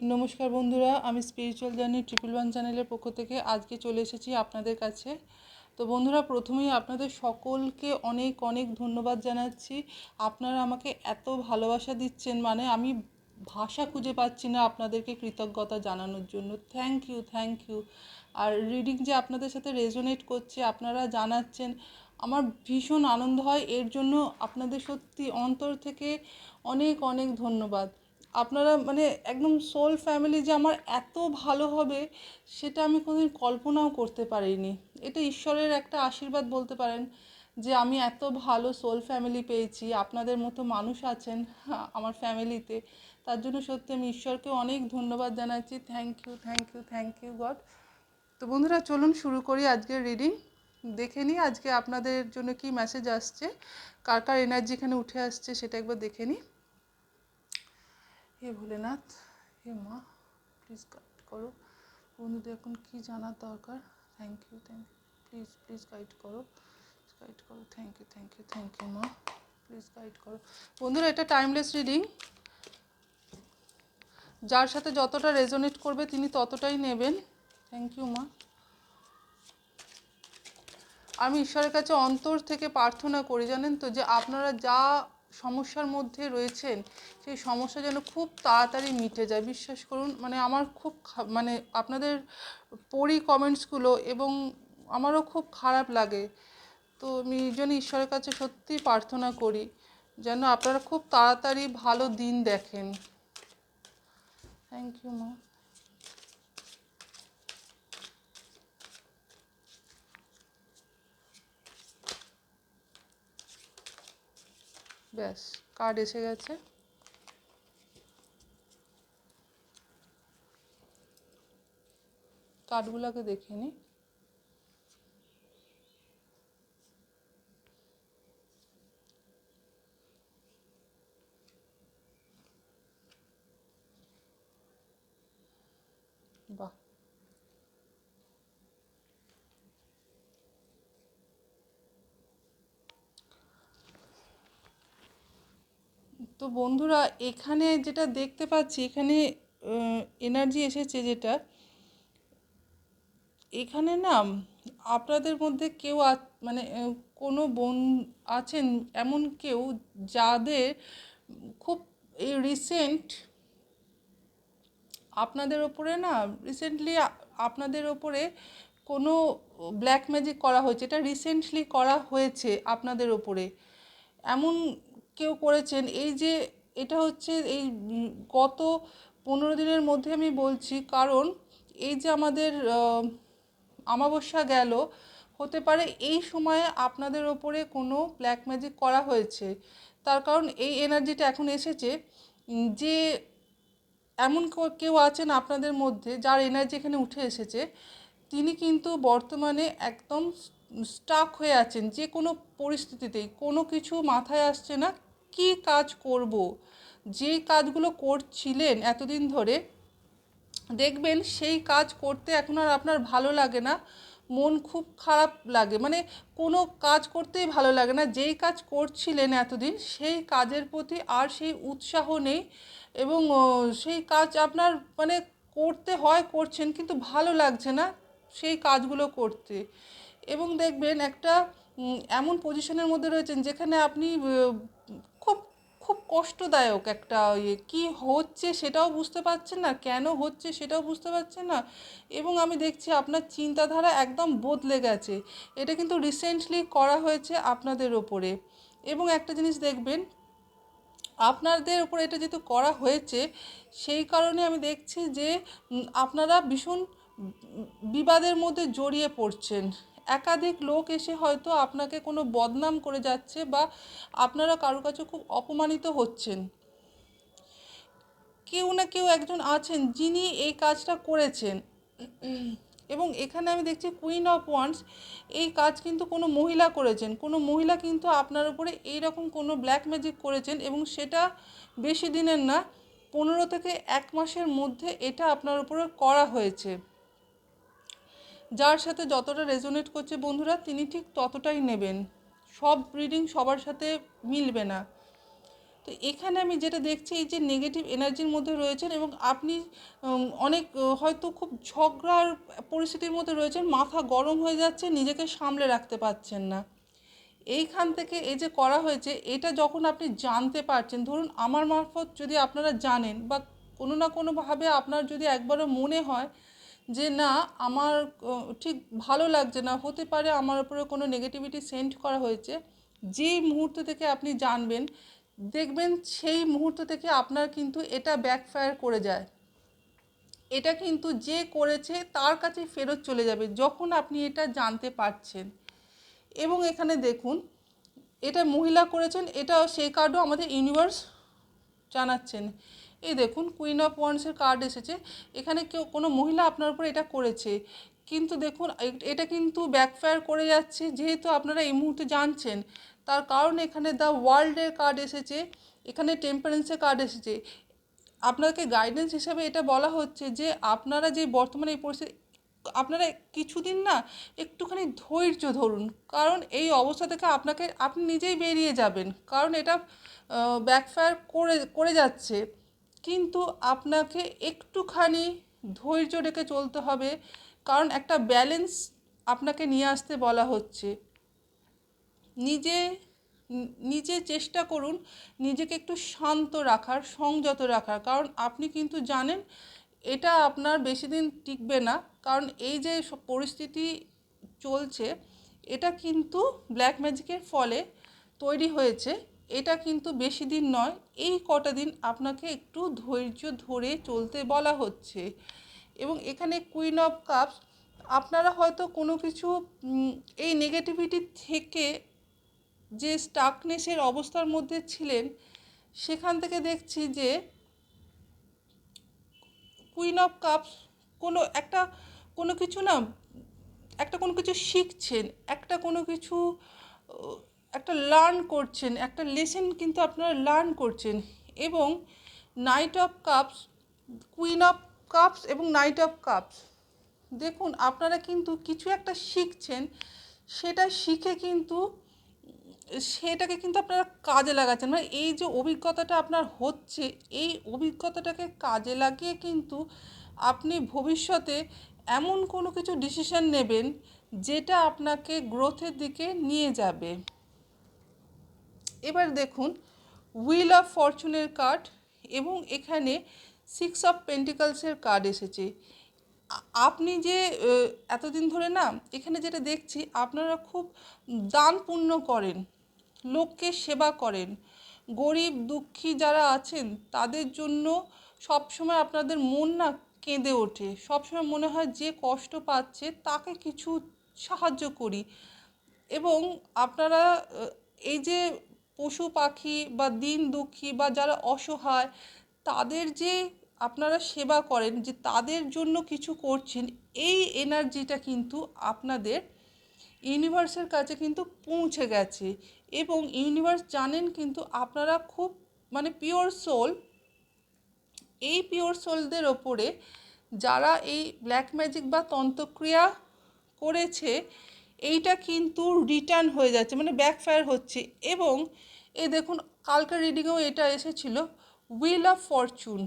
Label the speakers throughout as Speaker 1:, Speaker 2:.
Speaker 1: নমস্কার বন্ধুরা, আমি স্পিরিচুয়াল জার্নি ট্রিপল ওয়ান চ্যানেলের পক্ষ থেকে আজকে চলে এসেছি আপনাদের কাছে। তো বন্ধুরা, প্রথমেই আপনাদের সকলকে অনেক অনেক ধন্যবাদ জানাচ্ছি। আপনারা আমাকে এত ভালোবাসা দিচ্ছেন মানে আমি ভাষা খুঁজে পাচ্ছি না আপনাদেরকে কৃতজ্ঞতা জানানোর জন্য। থ্যাংক ইউ থ্যাংক ইউ আর রিডিং যে আপনাদের সাথে রেজোনেট করছে, আপনারা জানাচ্ছেন, আমার ভীষণ আনন্দ হয়। এর জন্য আপনাদের সত্যি অন্তর থেকে অনেক অনেক ধন্যবাদ। আপনারা মানে একদম সোল ফ্যামিলি যে আমার এত ভালো হবে, সেটা আমি কোনোদিন কল্পনাও করতে পারিনি। এটা ঈশ্বরের একটা আশীর্বাদ বলতে পারেন যে আমি এত ভালো সোল ফ্যামিলি পেয়েছি, আপনাদের মতো মানুষ আছেন আমার ফ্যামিলিতে তার জন্য সত্যি আমি ঈশ্বরকে অনেক ধন্যবাদ জানাচ্ছি। Thank you thank you thank you God তো বন্ধুরা, চলুন শুরু করি আজকের রিডিং দেখে নিই আজকে আপনাদের জন্য কি মেসেজ আসছে, কার কার এনার্জি এখানে উঠে আসছে, সেটা একবার দেখে নিই। হে ভোলেনাথ, হে মা প্লিজ গাইড করো। বন্ধুদের এখন কি জানার দরকার? Thank you thank you please please guide করো। গাইড করো thank you thank you thank you মা প্লিজ গাইড করো। বন্ধুরা, এটা টাইমলেস রিডিং যার সাথে যতটা রেজোনেট করবে, তিনি ততটাই নেবেন। থ্যাংক ইউ মা। আমি ঈশ্বরের কাছে অন্তর থেকে প্রার্থনা করি, জানেন তো, যে আপনারা যা সমস্যার মধ্যে রয়েছেন, সেই সমস্যা যেন খুব তাড়াতাড়ি মিটে যায়। বিশ্বাস করুন মানে আমার খুব মানে আপনাদের পড়ি কমেন্টসগুলো এবং আমারও খুব খারাপ লাগে। তো আমি এই জন্য ঈশ্বরের কাছে সত্যি প্রার্থনা করি, যেন আপনারা খুব তাড়াতাড়ি ভালো দিন দেখেন। থ্যাংক ইউ মা। ব্যাস কার্ড এসে গেছে। কার্ডগুলোকে দেখে নিই বাহ তো বন্ধুরা, এখানে যেটা দেখতে পাচ্ছি, এখানে এনার্জি এসেছে যেটা, এখানে না আপনাদের মধ্যে কেউ মানে কোনো বোন আছেন এমন কেউ যাদের খুব এই রিসেন্ট আপনাদের ওপরে না রিসেন্টলি আপনাদের ওপরে কোনো ব্ল্যাক ম্যাজিক করা হয়েছে, এটা রিসেন্টলি করা হয়েছে আপনাদের ওপরে। এমন কেউ করেছেন। এই যে এটা হচ্ছে এই গত পনেরো দিনের মধ্যে আমি বলছি, কারণ এই যে আমাদের আমাবস্যা গেল, হতে পারে এই সময়ে আপনাদের ওপরে কোনো ব্ল্যাক ম্যাজিক করা হয়েছে। তার কারণ এই এনার্জিটা এখন এসেছে। যে এমন কেউ আছেন আপনাদের মধ্যে যার এনার্জি এখানে উঠে এসেছে, তিনি কিন্তু বর্তমানে একদম স্টাক হয়ে আছেন। যে কোনো পরিস্থিতিতেই কোনো কিছু মাথায় আসছে না কি কাজ করব? যে কাজগুলো করছিলেন এতদিন ধরে, দেখবেন সেই কাজ করতে এখন আর আপনার ভালো লাগে না, মন খুব খারাপ লাগে। মানে কোনো কাজ করতেই ভালো লাগে না। যেই কাজ করছিলেন এতদিন, সেই কাজের প্রতি আর সেই উৎসাহ নেই এবং সেই কাজ আপনার মানে করতে হয়, করছেন কিন্তু ভালো লাগছে না সেই কাজগুলো করতে। এবং দেখবেন একটা এমন পজিশনের মধ্যে রয়েছেন যেখানে আপনি খুব কষ্টদায়ক একটা ইয়ে। কী হচ্ছে সেটাও বুঝতে পারছেন না, কেন হচ্ছে সেটাও বুঝতে পারছেন না এবং আমি দেখছি আপনার চিন্তাধারা একদম বদলে গেছে। এটা কিন্তু রিসেন্টলি করা হয়েছে আপনাদের ওপরে এবং একটা জিনিস দেখবেন, আপনাদের উপর এটা যেহেতু করা হয়েছে, সেই কারণে আমি দেখছি যে আপনারা ভীষণ বিবাদের মধ্যে জড়িয়ে পড়ছেন। একাধিক লোক এসে হয়তো আপনাকে কোনো বদনাম করে যাচ্ছে বা আপনারা কারও কাছে খুব অপমানিত হচ্ছেন। কেউ না কেউ একজন আছেন যিনি এই কাজটা করেছেন। এবং এখানে আমি দেখছি কুইন অফ ওয়ান্স এই কাজ কিন্তু কোনো মহিলা করেছেন। কোনো মহিলা কিন্তু আপনার উপরে এইরকম কোনো ব্ল্যাক ম্যাজিক করেছেন এবং সেটা বেশি দিনের না, পনেরো থেকে এক মাসের মধ্যে এটা আপনার উপরে করা হয়েছে। যার সাথে যতটা রেজোনেট করছে বন্ধুরা, তিনি ঠিক ততটাই নেবেন। সব রিডিং সবার সাথে মিলবে না। তো এখানে আমি যেটা দেখছি, এই যে নেগেটিভ এনার্জির মধ্যে রয়েছেন এবং আপনি অনেক হয়তো খুব ঝগড়ার পরিস্থিতির মধ্যে রয়েছেন, মাথা গরম হয়ে যাচ্ছে, নিজেকে সামলে রাখতে পারছেন না। এইখান থেকে এই যে করা হয়েছে, এটা যখন আপনি জানতে পারছেন, ধরুন আমার মারফত যদি আপনারা জানেন বা কোনো না কোনোভাবে আপনার যদি একবারও মনে হয় যে না, আমার ঠিক ভালো লাগছে না। হতে পারে আমার উপরে কোনো নেগেটিভিটি সেন্ড করা হয়েছে। যেই মুহূর্ত থেকে আপনি জানবেন, দেখবেন সেই মুহূর্ত থেকে আপনার কিন্তু এটা ব্যাকফায়ার করে যায়। এটা কিন্তু যে করেছে তার কাছে ফেরত চলে যাবে যখন আপনি এটা জানতে পারছেন। এবং এখানে দেখুন, এটা মহিলা করেছেন এটা সেই কার্ডও আমাদের ইউনিভার্স জানাচ্ছেন। এই দেখুন কুইন অফ ওয়ান্সের কার্ড এসেছে। এখানে কেউ, কোনো মহিলা আপনার উপর এটা করেছে। কিন্তু দেখুন এটা কিন্তু ব্যাকফায়ার করে যাচ্ছে। যেহেতু আপনারা এই মুহূর্তে জানছেন, তার কারণ এখানে দ্য ওয়ার্ল্ডের কার্ড এসেছে, এখানে টেম্পারেন্সের কার্ড এসেছে। আপনাকে গাইডেন্স হিসাবে এটা বলা হচ্ছে যে, আপনারা যে বর্তমানে এই পরিস্থিতি, আপনারা কিছুদিন না একটুখানি ধৈর্য ধরুন। কারণ এই অবস্থা থেকে আপনাকে, আপনি নিজেই বেরিয়ে যাবেন। কারণ এটা ব্যাকফায়ার করে করে যাচ্ছে। কিন্তু আপনাকে একটুখানি ধৈর্য রেখে চলতে হবে। কারণ একটা ব্যালেন্স আপনাকে নিয়ে আসতে বলা হচ্ছে। নিজে নিজে চেষ্টা করুন নিজেকে একটু শান্ত রাখার, সংযত রাখার। কারণ আপনি কিন্তু জানেন এটা আপনার বেশি দিন টিকবে না। কারণ এই যে পরিস্থিতি চলছে, এটা কিন্তু ব্ল্যাক ম্যাজিকের ফলে তৈরি হয়েছে। এটা কিন্তু বেশি দিন নয়, এই কটা দিন আপনাকে একটু ধৈর্য ধরে চলতে বলা হচ্ছে। এবং এখানে কুইন অফ কাপস আপনারা হয়তো কোনো কিছু এই নেগেটিভিটি থেকে যে স্টাকনেসের অবস্থার মধ্যে ছিলেন, সেখান থেকে দেখছি যে কুইন অফ কাপস কোনো একটা, কোনো কিছু না, একটা কোনো কিছু শিখছেন, একটা কোনো কিছু একটা লার্ন করছেন, একটা লেসেন কিন্তু আপনারা লার্ন করছেন এবং knight of cups queen of cups এবং নাইট অফ কাপস দেখুন, আপনারা কিন্তু কিছু একটা শিখছেন, সেটা শিখে কিন্তু সেটাকে কিন্তু আপনারা কাজে লাগাচ্ছেন। মানে এই যে অভিজ্ঞতাটা আপনার হচ্ছে, এই অভিজ্ঞতাটাকে কাজে লাগিয়ে কিন্তু আপনি ভবিষ্যতে এমন কোনো কিছু ডিসিশন নেবেন, যেটা আপনাকে গ্রোথের দিকে নিয়ে যাবে। এবার দেখুন হুইল অফ ফরচুনের কার্ড এবং এখানে সিক্স অফ পেন্টিকালসের কার্ড এসেছে। আপনি যে এতদিন ধরে না, এখানে যেটা দেখছি, আপনারা খুব দান পুণ্য করেন, লোককে সেবা করেন। গরিব, দুঃখী যারা আছেন, তাদের জন্য সবসময় আপনাদের মন না কেঁদে ওঠে। সবসময় মনে হয় যে কষ্ট পাচ্ছে, তাকে কিছু সাহায্য করি। এবং আপনারা এই যে পশু পাখি বা দিন দুঃখী বা যারা অসহায়, তাদের যে আপনারা সেবা করেন, যে তাদের জন্য কিছু করছেন, এই এনার্জিটা কিন্তু আপনাদের ইউনিভার্সের কাছে কিন্তু পৌঁছে গেছে। এবং ইউনিভার্স জানেন কিন্তু আপনারা খুব মানে পিওর সোল এই পিওর সোলদের ওপরে যারা এই ব্ল্যাক ম্যাজিক বা তন্ত্রক্রিয়া করেছে, এইটা কিন্তু রিটার্ন হয়ে যাচ্ছে মানে ব্যাকফায়ার হচ্ছে। এবং এই দেখুন, কালকার রিডিংয়েও এটা এসেছিল হুইল অফ ফরচুন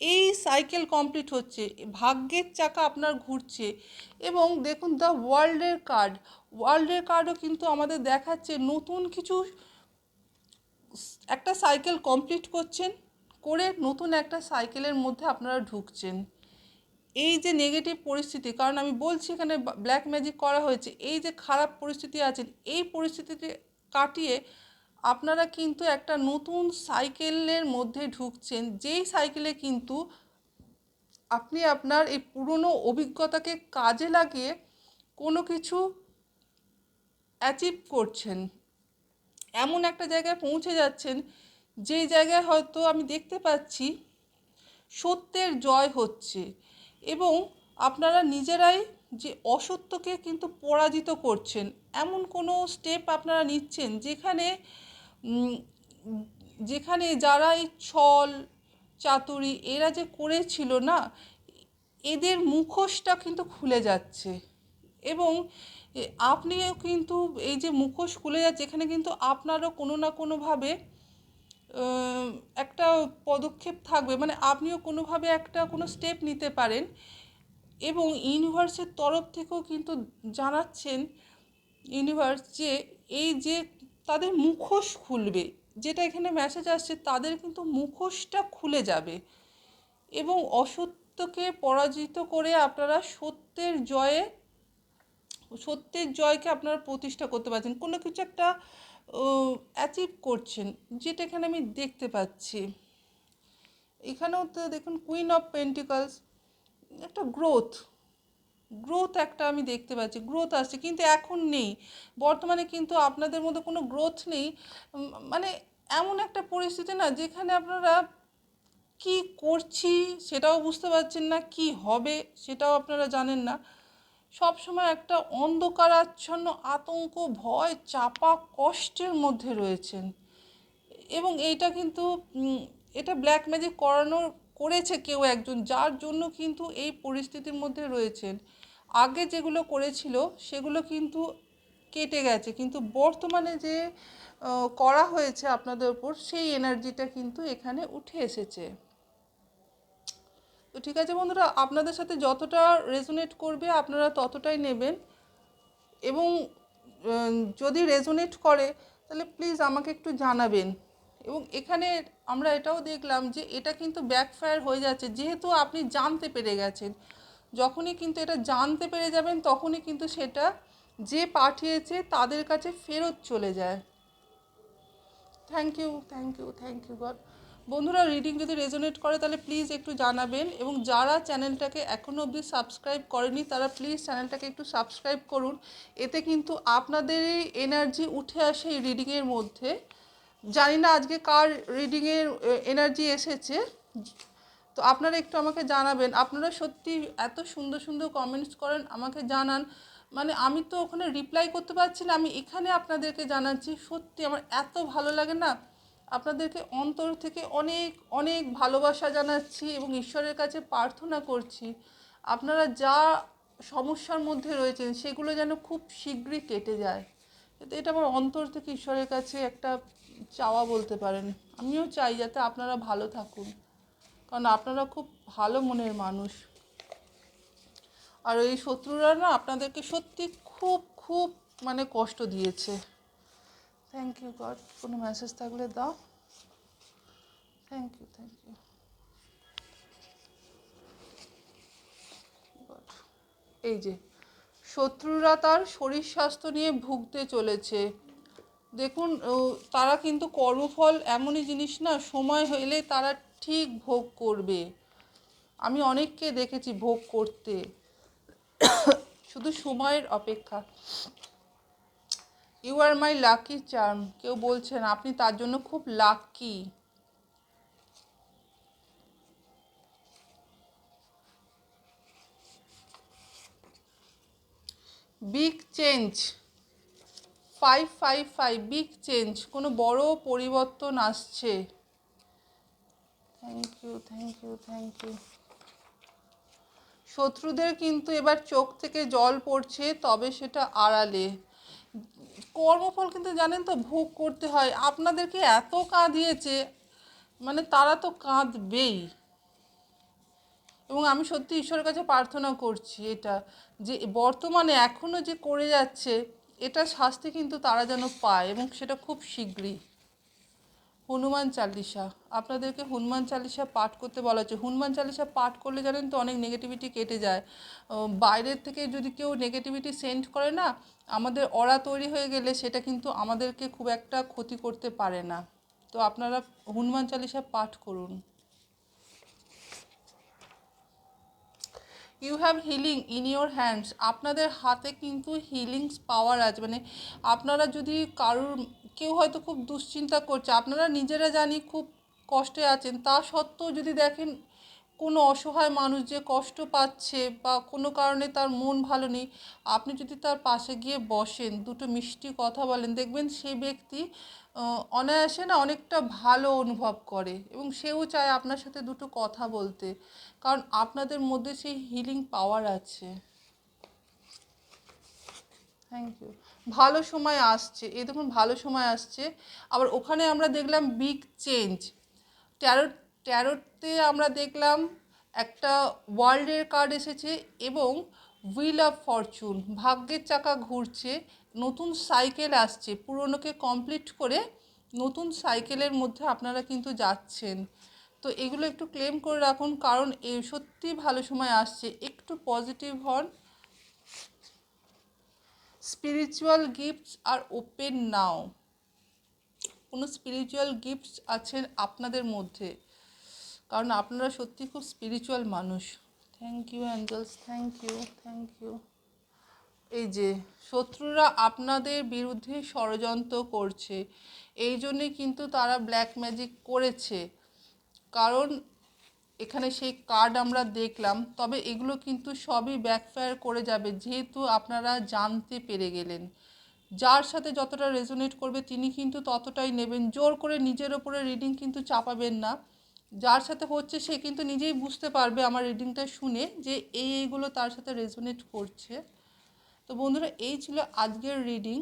Speaker 1: এই সাইকেল কমপ্লিট হচ্ছে, ভাগ্যের চাকা আপনার ঘুরছে এবং দেখুন দ্য ওয়ার্ল্ডের কার্ড ওয়ার্ল্ডের কার্ডও কিন্তু আমাদের দেখাচ্ছে নতুন কিছু একটা সাইকেল কমপ্লিট করছেন, করে নতুন একটা সাইকেলের মধ্যে আপনারা ঢুকছেন। এই যে নেগেটিভ পরিস্থিতি, কারণ আমি বলছি এখানে ব্ল্যাক ম্যাজিক করা হয়েছে, এই যে খারাপ পরিস্থিতি আছেন, এই পরিস্থিতিতে কাটিয়ে আপনারা কিন্তু একটা নতুন সাইকেলের মধ্যে ঢুকছেন, যেই সাইকেলে কিন্তু আপনি আপনার এই পুরনো অভিজ্ঞতাকে কাজে লাগিয়ে কোনো কিছু অ্যাচিভ করছেন। এমন একটা জায়গায় পৌঁছে যাচ্ছেন, যেই জায়গায় হয়তো আমি দেখতে পাচ্ছি সত্যের জয় হচ্ছে এবং আপনারা নিজেরাই যে অসত্যকে কিন্তু পরাজিত করছেন। এমন কোনো স্টেপ আপনারা নিচ্ছেন যেখানে যেখানে যারা এই ছল, চাতুরি, এরা যে করেছিল না, এদের মুখোশটা কিন্তু খুলে যাচ্ছে। এবং আপনিও কিন্তু এই যে মুখোশ খুলে যাচ্ছে, এখানে কিন্তু আপনারও কোনো না কোনোভাবে একটা পদক্ষেপ থাকবে। মানে আপনিও কোনোভাবে একটা কোনো স্টেপ নিতে পারেন এবং ইউনিভার্সের তরফ থেকেও কিন্তু জানাচ্ছেন ইউনিভার্স যে, এই যে তাদের মুখোশ খুলবে। যেটা এখানে মেসেজ আসছে, তাদের কিন্তু মুখোশটা খুলে যাবে। এবং অসত্যকে পরাজিত করে আপনারা সত্যের জয়ে, সত্যের জয়কে আপনারা প্রতিষ্ঠা করতে পারছেন। কোনো কিছু একটা অ্যাচিভ করছেন, যেটা এখানে আমি দেখতে পাচ্ছি। এখানেও তো দেখুন কুইন অফ পেন্টিকালস একটা গ্রোথ গ্রোথ একটা আমি দেখতে পাচ্ছি গ্রোথ আসছে, কিন্তু এখন নেই। বর্তমানে কিন্তু আপনাদের মধ্যে কোনো গ্রোথ নেই। মানে এমন একটা পরিস্থিতি না, যেখানে আপনারা কি করছি সেটাও বুঝতে পারছেন না, কি হবে সেটাও আপনারা জানেন না। সব সময় একটা অন্ধকারাচ্ছন্ন আতঙ্ক, ভয়, চাপা কষ্টের মধ্যে রয়েছেন। এবং এইটা কিন্তু এটা ব্ল্যাক ম্যাজিক করানোর করেছে কেউ একজন, যার জন্য কিন্তু এই পরিস্থিতির মধ্যে রয়েছেন। আগে যেগুলো করেছিল, সেগুলো কিন্তু কেটে গেছে। কিন্তু বর্তমানে যে করা হয়েছে আপনাদের উপর, সেই এনার্জিটা কিন্তু এখানে উঠে এসেছে। তো ঠিক আছে বন্ধুরা, আপনাদের সাথে যতটা রেজোনেট করবে, আপনারা ততটাই নেবেন। এবং যদি রেজোনেট করে, তাহলে প্লিজ আমাকে একটু জানাবেন। এবং এখানে আমরা এটাও দেখলাম যে এটা কিন্তু ব্যাকফায়ার হয়ে যাচ্ছে। যেহেতু আপনি জানতে পেরে গেছেন, যখনই কিন্তু এটা জানতে পেরে যাবেন, তখনই কিন্তু সেটা যে পাঠিয়েছে তাদের কাছে ফেরত চলে যায়। Thank you thank you thank you God বন্ধুরা রিডিং যদি রেজোনেট করে, তাহলে প্লিজ একটু জানাবেন এবং যারা চ্যানেলটাকে এখনও অবধি সাবস্ক্রাইব করেনি, তারা প্লিজ চ্যানেলটাকে একটু সাবস্ক্রাইব করুন। এতে কিন্তু আপনাদেরই এনার্জি উঠে আসে এই রিডিংয়ের মধ্যে। জানি না আজকে কার রিডিংয়ের এনার্জি এসেছে। তো আপনারা একটু আমাকে জানাবেন, আপনারা সত্যি এত সুন্দর সুন্দর কমেন্টস করেন, আমাকে জানান। মানে আমি তো ওখানে রিপ্লাই করতে পারছি না, আমি এখানে আপনাদেরকে জানাচ্ছি, সত্যি আমার এত ভালো লাগে না। আপনাদেরকে অন্তর থেকে অনেক অনেক ভালোবাসা জানাচ্ছি এবং ঈশ্বরের কাছে প্রার্থনা করছি। আপনারা যা সমস্যার মধ্যে রয়েছেন, সেগুলো যেন খুব শীঘ্রই কেটে যায়। এটা আমার অন্তর থেকে ঈশ্বরের কাছে একটা চাওয়া বলতে পারেন। আমিও চাই যাতে আপনারা ভালো থাকুন। কারণ আপনারা খুব ভালো মনের মানুষ। আর এই শত্রুরা না আপনাদেরকে সত্যি খুব খুব মানে কষ্ট দিয়েছে। থ্যাংক ইউ গড কোনো মেসেজ থাকলে দাও। থ্যাংক ইউ থ্যাংক ইউ এই যে, শত্রুরা তার শরীর স্বাস্থ্য নিয়ে ভুগতে চলেছে। দেখুন তারা কিন্তু কর্মফল এমনই জিনিস না, সময় হলে তারা ঠিক ভোগ করবে। আমি অনেককে দেখেছি ভোগ করতে। শুধু সময়ের অপেক্ষা। You are my lucky charm কেউ বলছেন, আপনি তার জন্য খুব lucky big change five five five big change কোনো বড় পরিবর্তন আসছে। Thank you thank you thank you শত্রুদের কিন্তু এবার চোখ থেকে জল পড়ছে, তবে সেটা আড়ালে। কর্মফল কিন্তু জানেন তো, ভোগ করতে হয়। আপনাদেরকে এত কাঁদিয়েছে মানে তারা তো কাঁদবেই। এবং আমি সত্যি ঈশ্বরের কাছে প্রার্থনা করছি এটা, যে বর্তমানে এখনও যে করে যাচ্ছে এটা শাস্তি কিন্তু তারা যেন পায় এবং সেটা খুব শীঘ্রই। হনুমান চালিসা। আপনাদেরকে হনুমান চালিসা পাঠ করতে বলা হচ্ছে। হনুমান চালিসা পাঠ করলে জানেন তো অনেক নেগেটিভিটি কেটে যায়। বাইরের থেকে যদি কেউ নেগেটিভিটি সেন্ড করে না, আমাদের অরা তৈরি হয়ে গেলে সেটা কিন্তু আমাদেরকে খুব একটা ক্ষতি করতে পারে না। তো আপনারা হনুমান চালিসা পাঠ করুন। You have healing in your hands আপনাদের হাতে কিন্তু হিলিংস পাওয়ার আছে। মানে আপনারা যদি কারুর, কেউ হয়তো খুব দুশ্চিন্তা করছে, আপনারা নিজেরা জানি খুব কষ্টে আছেন। তা সত্ত্বেও যদি দেখেন কোনো অসহায় মানুষ যে কষ্ট পাচ্ছে বা কোনো কারণে তার মন ভালো নেই, আপনি যদি তার পাশে গিয়ে বসেন, দুটো মিষ্টি কথা বলেন, দেখবেন সেই ব্যক্তি অনায়াসে না অনেকটা ভালো অনুভব করে এবং সেও চায় আপনার সাথে দুটো কথা বলতে। কারণ আপনাদের মধ্যে সেই হিলিং পাওয়ার আছে। থ্যাংক ইউ ভালো সময় আসছে। এই দেখুন, ভালো সময় আসছে। আবার ওখানে আমরা দেখলাম বিগ চেঞ্জ ট্যারোট ট্যারোটে আমরা দেখলাম একটা ওয়ার্ল্ডের কার্ড এসেছে এবং হুইল অফ ফরচুন ভাগ্যের চাকা ঘুরছে, নতুন সাইকেল আসছে, পুরনোকে কমপ্লিট করে নতুন সাইকেলের মধ্যে আপনারা কিন্তু যাচ্ছেন। তো এগুলো একটু ক্লেম করে রাখুন, কারণ এ সত্যি ভালো সময় আসছে। একটু পজিটিভ হন। Spiritual gifts are open now কোনো স্পিরিচুয়াল গিফটস আছেন আপনাদের মধ্যে? কারণ আপনারা সত্যি খুব স্পিরিচুয়াল মানুষ। Thank you angels thank you thank you এই যে শত্রুরা আপনাদের বিরুদ্ধে ষড়যন্ত্র করছে এই জন্যে কিন্তু তারা ব্ল্যাক ম্যাজিক করেছে। কারণ এখানে সেই কার্ড আমরা দেখলাম তবে এগুলো কিন্তু সবই ব্যাকফায়ার করে যাবে যেহেতু আপনারা জানতে পেরে গেলেন। যার সাথে যতটা রেজোনেট করবে তিনি কিন্তু ততটাই নেবেন। জোর করে নিজের ওপরে রিডিং কিন্তু চাপাবেন না। যার সাথে হচ্ছে সে কিন্তু নিজেই বুঝতে পারবে আমার রিডিংটা শুনে যে এই এইগুলো তার সাথে রেজোনেট করছে। তো বন্ধুরা, এই ছিল আজকের রিডিং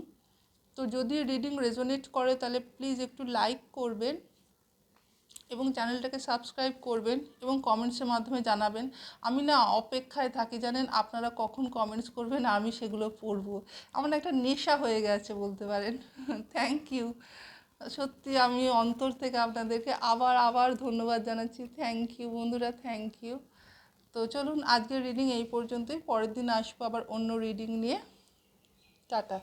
Speaker 1: তো যদি রিডিং রেজোনেট করে, তাহলে প্লিজ একটু লাইক করবেন এবং চ্যানেলটাকে সাবস্ক্রাইব করবেন এবং কমেন্টসের মাধ্যমে জানাবেন। আমি না অপেক্ষায় থাকি, জানেন? আপনারা কখন কমেন্টস করবেন, আমি সেগুলো পড়ব। আমার একটা নেশা হয়ে গেছে, বলতে পারেন। থ্যাংক ইউ সত্যি আমি অন্তর থেকে আপনাদেরকে আবার আবার ধন্যবাদ জানাচ্ছি। থ্যাংক ইউ বন্ধুরা থ্যাংক ইউ তো চলুন, আজকের রিডিং এই পর্যন্তই। পরের দিন আসব আবার অন্য রিডিং নিয়ে। টাটা।